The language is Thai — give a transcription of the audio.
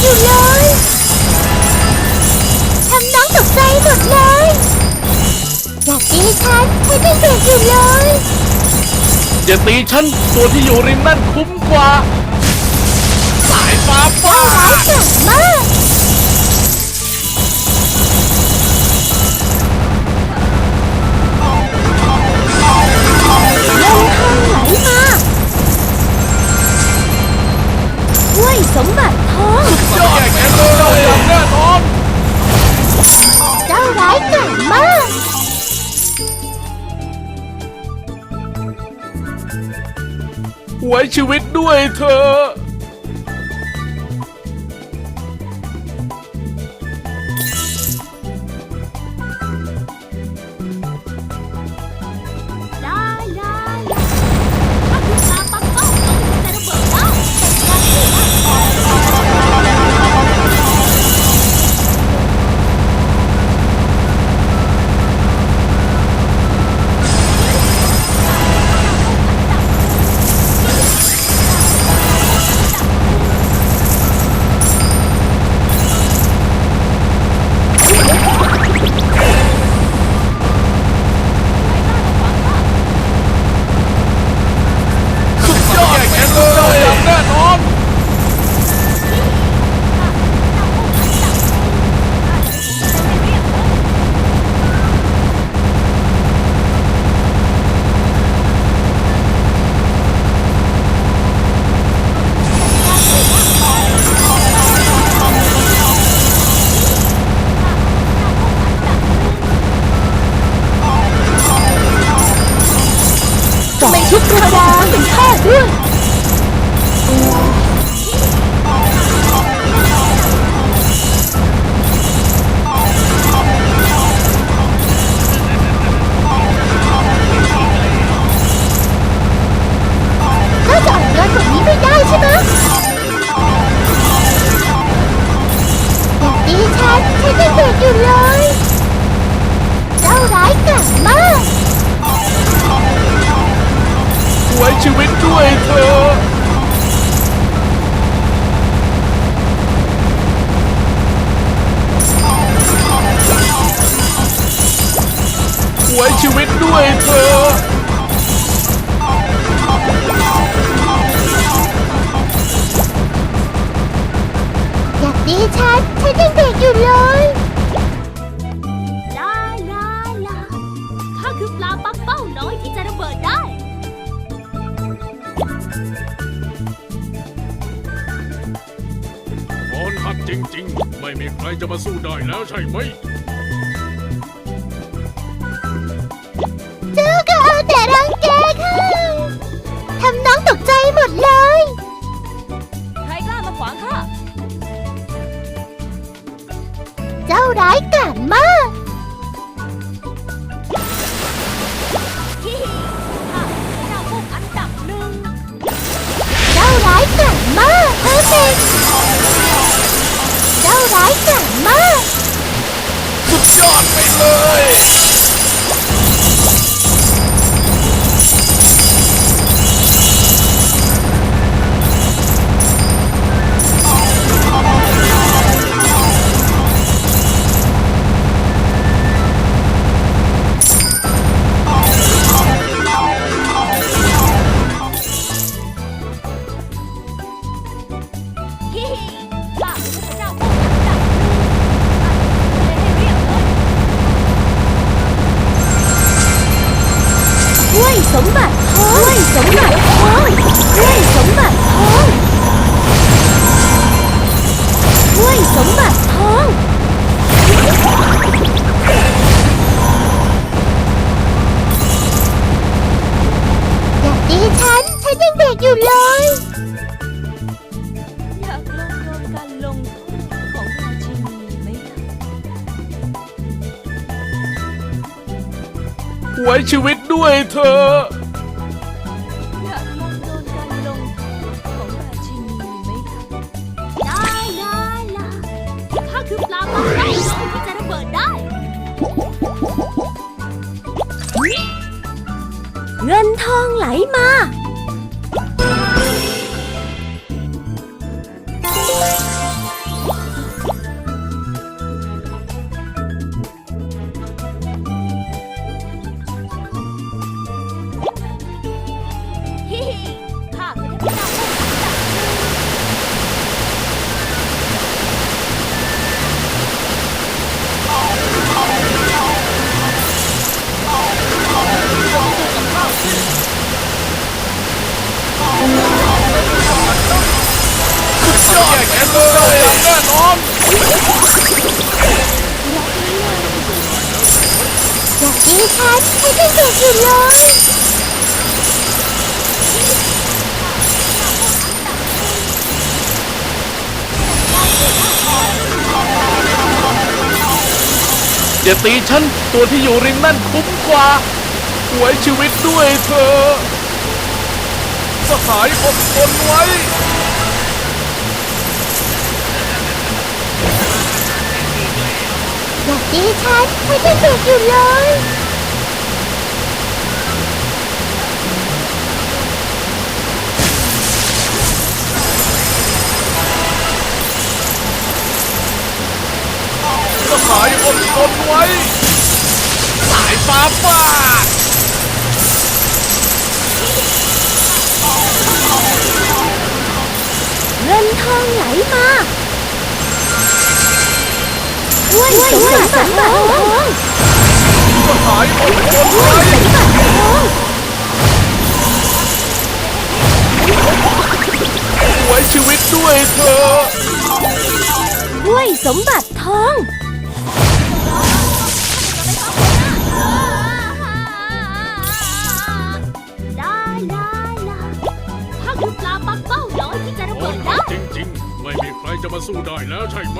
อยู่เลยทำน้องตกใจหมดเลยอยากตีฉันไม่ได้เด็กอยู่เลยอย่าตีฉันตัวที่อยู่ริมนั่นคุ้มกว่า สายฟ้าฟาร้ายดกาจมากเงินทองไหลมาห้วยสมบัติ ไว้ชีวิตด้วยเธอ ทำไมทุกกระดาษเป็นข้าด้วย ไว้ชีวิตด้วยเธอ อย่าตีฉัน ฉันยังเด็กอยู่เลย ลาลาลาข้าคือปลาปั๊บเป้าน้อยที่จะระเบิดได้อ่อนหัดจริง ๆ ไม่มีใครจะมาสู้ได้แล้วใช่ไหม ร้ายกาจมาก สุดยอดไปเลย ด้ยสมบัติทองด้ยสมบัติทองด้ยสมบัติทองอย่าตีฉัน ฉันยังเด็กอยู่เลย อยากลงโดการลงของราชินีไหมคะ ไว้ชีวิตด้วยเธอ เงินทองไหลมา ยอดแกนเลยอย่างแน่นอนอยากยิงฉันให้เป็นเด็กอยู่เลยอย่าตีฉันตัวที่อยู่ริมนั่นคุ้มกว่าไว้ชีวิตด้วยเธอสหายอดทนไว้ อยากยิงฉันให้เป็นเด็กอยู่เลยสหายอดทนไว้ สายฟ้าฟาดเงินทองไหลมา อ้วยสมบัติทองสหายอดทนไว้ไว้ชีวิตด้วยเธออ้วยสมบัติทองลาลาลาข้าคือปลาปักเป้าน้อยที่จะระเบิดได้จริงๆ ไม่มีใครจะมาสู้ได้แล้วใช่ไหม